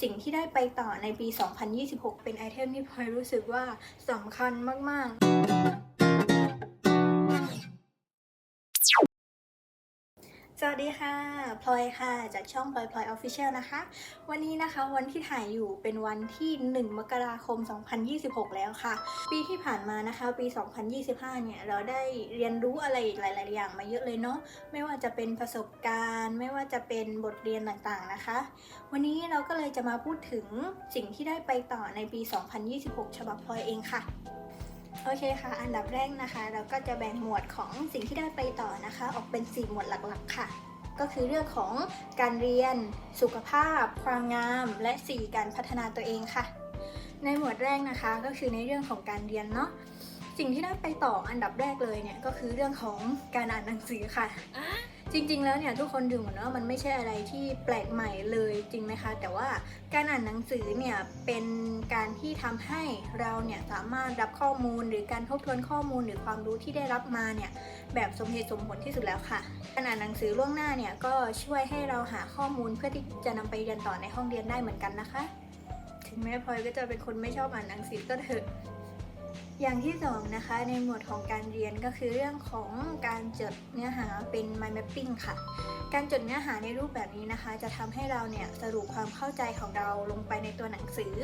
สิ่งที่ได้ไปต่อในปี 2026 เป็นไอเทมที่พลอยรู้สึกว่าสำคัญมาก ๆ สวัสดีค่ะพลอยค่ะ จากช่องพลอยพลอยออฟฟิเชียลนะคะ วันนี้นะคะวันที่ถ่ายอยู่เป็นวันที่ 1 มกราคม 2026 แล้วค่ะ ปีที่ผ่านมานะคะปี 2025 เนี่ย เราได้เรียนรู้อะไรหลาย ๆ อย่างมาเยอะเลยเนาะไม่ว่าจะเป็นประสบการณ์ ไม่ว่าจะเป็นบทเรียนต่างๆนะคะ วันนี้เราก็เลยจะมาพูดถึงสิ่งที่ได้ไปต่อในปี 2026 ฉบับพลอยเองค่ะ โอเคค่ะ อันดับแรกนะคะ เราก็จะแบ่งหมวดของสิ่งที่ได้ไปต่อนะคะ ออกเป็น 4 หมวดหลักๆ ค่ะ ก็คือเรื่องของการเรียน สุขภาพ ความงาม และ 4 การพัฒนาตัวเองค่ะ ในหมวดแรกนะคะก็คือในเรื่องของการเรียนเนาะสิ่งที่ได้ไปต่ออันดับแรกเลยเนี่ยก็คือเรื่องของการอ่านหนังสือค่ะ จริงๆ แล้วเนี่ยทุกคนดูเหมือนว่ามันไม่ใช่อะไรที่แปลกใหม่เลยจริงไหมคะ แต่ว่าการอ่านหนังสือเนี่ยเป็นการที่ทำให้เราเนี่ยสามารถรับข้อมูลหรือการทบทวนข้อมูลหรือความรู้ที่ได้รับมาเนี่ยแบบสมเหตุสมผลที่สุดแล้วค่ะการอ่านหนังสือล่วงหน้าเนี่ยก็ช่วยให้เราหาข้อมูลเพื่อที่จะนำไปเรียนต่อในห้องเรียนได้เหมือนกันนะคะ ถึงแม้พลอยก็จะเป็นคนไม่ชอบอ่านหนังสือก็เถอะ อย่างที่สองนะคะในหมวดของการเรียนก็คือเรื่องของการจดเนื้อหาเป็น mind mapping ค่ะ การจดเนื้อหาในรูปแบบนี้นะคะ จะทำให้เราเนี่ยสรุปความเข้าใจของเราลงไปในตัวหนังสือ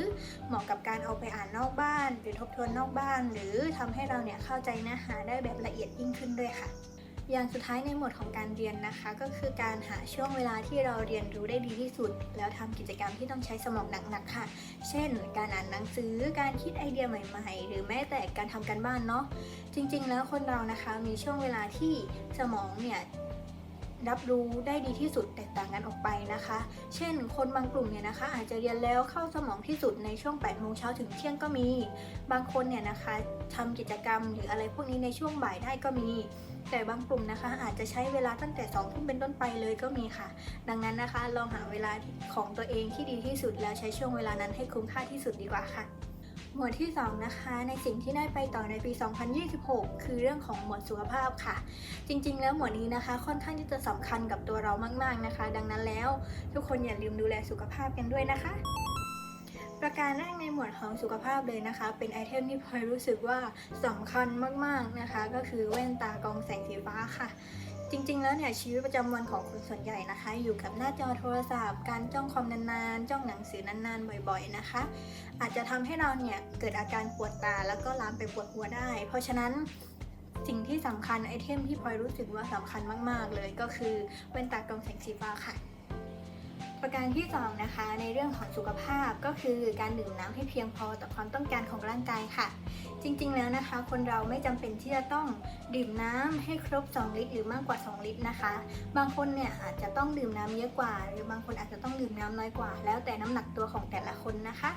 เหมาะกับการเอาไปอ่านนอกบ้าน หรือทบทวนนอกบ้าน หรือทำให้เราเนี่ยเข้าใจเนื้อหาได้แบบละเอียดยิ่งขึ้นด้วยค่ะ อย่างสุดท้ายในหมวดของการเรียนนะคะ ก็คือการหาช่วงเวลาที่เราเรียนรู้ได้ดีที่สุด แล้วทำกิจกรรมที่ต้องใช้สมองหนักๆค่ะ เช่น การอ่านหนังสือการคิดไอเดียใหม่ ๆ หรือแม้แต่การทำการบ้านเนาะจริงๆ แล้วคนเรานะคะมีช่วงเวลาที่สมองเนี่ย รับรู้ได้ดีที่สุดแตกต่างกันออกไปนะคะ เช่น คนบางกลุ่มเนี่ยนะคะ อาจจะเรียนแล้วเข้าสมองที่สุดในช่วง8โมงเช้าถึงเที่ยงก็มี บางคนเนี่ยนะคะทำกิจกรรมหรืออะไรพวกนี้ในช่วงบ่ายได้ก็มี แต่บางกลุ่มนะคะ อาจจะใช้เวลาตั้งแต่2ทุ่มเป็นต้นไปเลยก็มีค่ะ ดังนั้นนะคะ ลองหาเวลาของตัวเองที่ดีที่สุดแล้วใช้ช่วงเวลานั้นให้คุ้มค่าที่สุดดีกว่าค่ะ หมวดที่ 2 นะคะ ในสิ่งที่ได้ไปต่อในปี 2026 คือเรื่องของหมวดสุขภาพค่ะ จริงๆ แล้วหมวดนี้นะคะ ค่อนข้างที่จะสำคัญกับตัวเรามาก ๆนะคะ ดังนั้นแล้ว ทุกคนอย่าลืมดูแลสุขภาพกันด้วยนะคะ ประการแรกในหมวดของสุขภาพเลยนะคะ เป็นไอเทมที่พลอยรู้สึกว่าสำคัญมากๆนะคะ ก็คือแว่นตากองแสงสีฟ้าค่ะ จริงๆ แล้วเนี่ยชีวิตประจำวันของคนส่วนใหญ่นะคะ อยู่กับหน้าจอโทรศัพท์ การจ้องคอมนานๆ จ้องหนังสือนานๆ บ่อยๆนะคะ อาจจะทำให้เราเนี่ยเกิดอาการปวดตาแล้วก็ลามไปปวดหัวได้ เพราะฉะนั้นสิ่งที่สำคัญไอเทมที่พลอยรู้สึกว่าสำคัญมากๆ เลยก็คือแว่นตากรองแสงสีฟ้าค่ะ ประการที่สองนะคะในเรื่องของสุขภาพก็คือการดื่มน้ำให้เพียงพอต่อความต้องการของร่างกายค่ะ จริงๆแล้วนะคะ คนเราไม่จำเป็นที่จะต้องดื่มน้ำให้ครบ 2 ลิตร หรือมากกว่า 2 ลิตรนะคะ บางคนเนี่ยอาจจะต้องดื่มน้ำเยอะกว่า หรือบางคนอาจจะต้องดื่มน้ำน้อยกว่า แล้วแต่น้ำหนักตัวของแต่ละคนนะคะ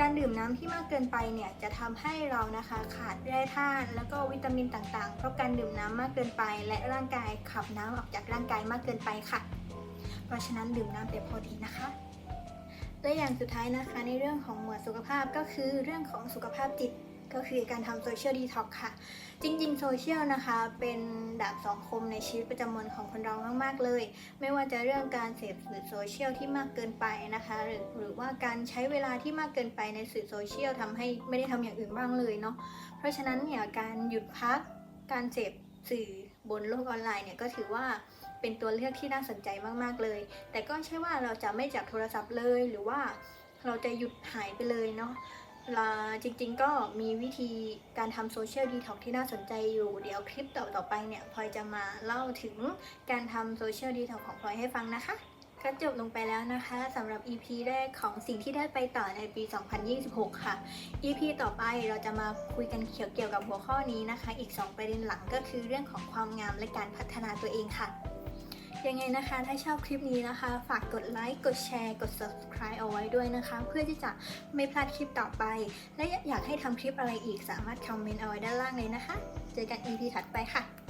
การดื่มน้ำที่มากเกินไปเนี่ยจะทำให้เรานะคะขาดแร่ธาตุแล้วก็วิตามินต่างๆ เพราะการดื่มน้ำมากเกินไป และร่างกายขับน้ำออกจากร่างกายมากเกินไปค่ะ เพราะฉะนั้นดื่มน้ำแต่พอดีนะคะ และอย่างสุดท้ายนะคะในเรื่องของหมวดสุขภาพก็คือเรื่องของสุขภาพจิตก็คือการทำโซเชียลดีท็อกค่ะ จริงๆโซเชียลนะคะเป็นดาบสองคมในชีวิตประจำวันของคนเรามากๆเลย ไม่ว่าจะเรื่องการเสพสื่อโซเชียลที่มากเกินไปนะคะ หรือหรือว่าการใช้เวลาที่มากเกินไปในสื่อโซเชียลทำให้ไม่ได้ทำอย่างอื่นบ้างเลยเนาะเพราะฉะนั้นเนี่ยการหยุดพักการเสพสื่อบนโลกออนไลน์เนี่ยก็ถือว่า เป็นตัวเลือกที่น่าสนใจมากๆเลย แต่ก็ใช่ว่าเราจะไม่จับโทรศัพท์เลย หรือว่าเราจะหยุดหายไปเลยเนาะลาจริงๆก็มีวิธีการทำโซเชียลดีท็อกที่น่าสนใจอยู่ เดี๋ยวคลิปต่อๆไปเนี่ยพลอยจะมาเล่าถึงการทำโซเชียลดีท็อกของพลอยให้ฟังนะคะก็จบลงไปแล้วนะคะสำหรับ EP แรกของสิ่งที่ได้ไปต่อในปี 2026 ค่ะ EP ต่อไปเราจะมาคุยกันเกี่ยวกับหัวข้อนี้นะคะ อีก 2 ประเด็นหลังก็คือเรื่องของความงามและการพัฒนาตัวเองค่ะ ยังไงนะคะ ถ้าชอบคลิปนี้นะคะ ฝากกดไลค์ กดแชร์ กด subscribe เอาไว้ด้วยนะคะ เพื่อที่จะไม่พลาดคลิปต่อไป และอยากให้ทำคลิปอะไรอีกสามารถคอมเมนต์เอาไว้ด้านล่างเลยนะคะ เจอกัน EP ถัดไปค่ะ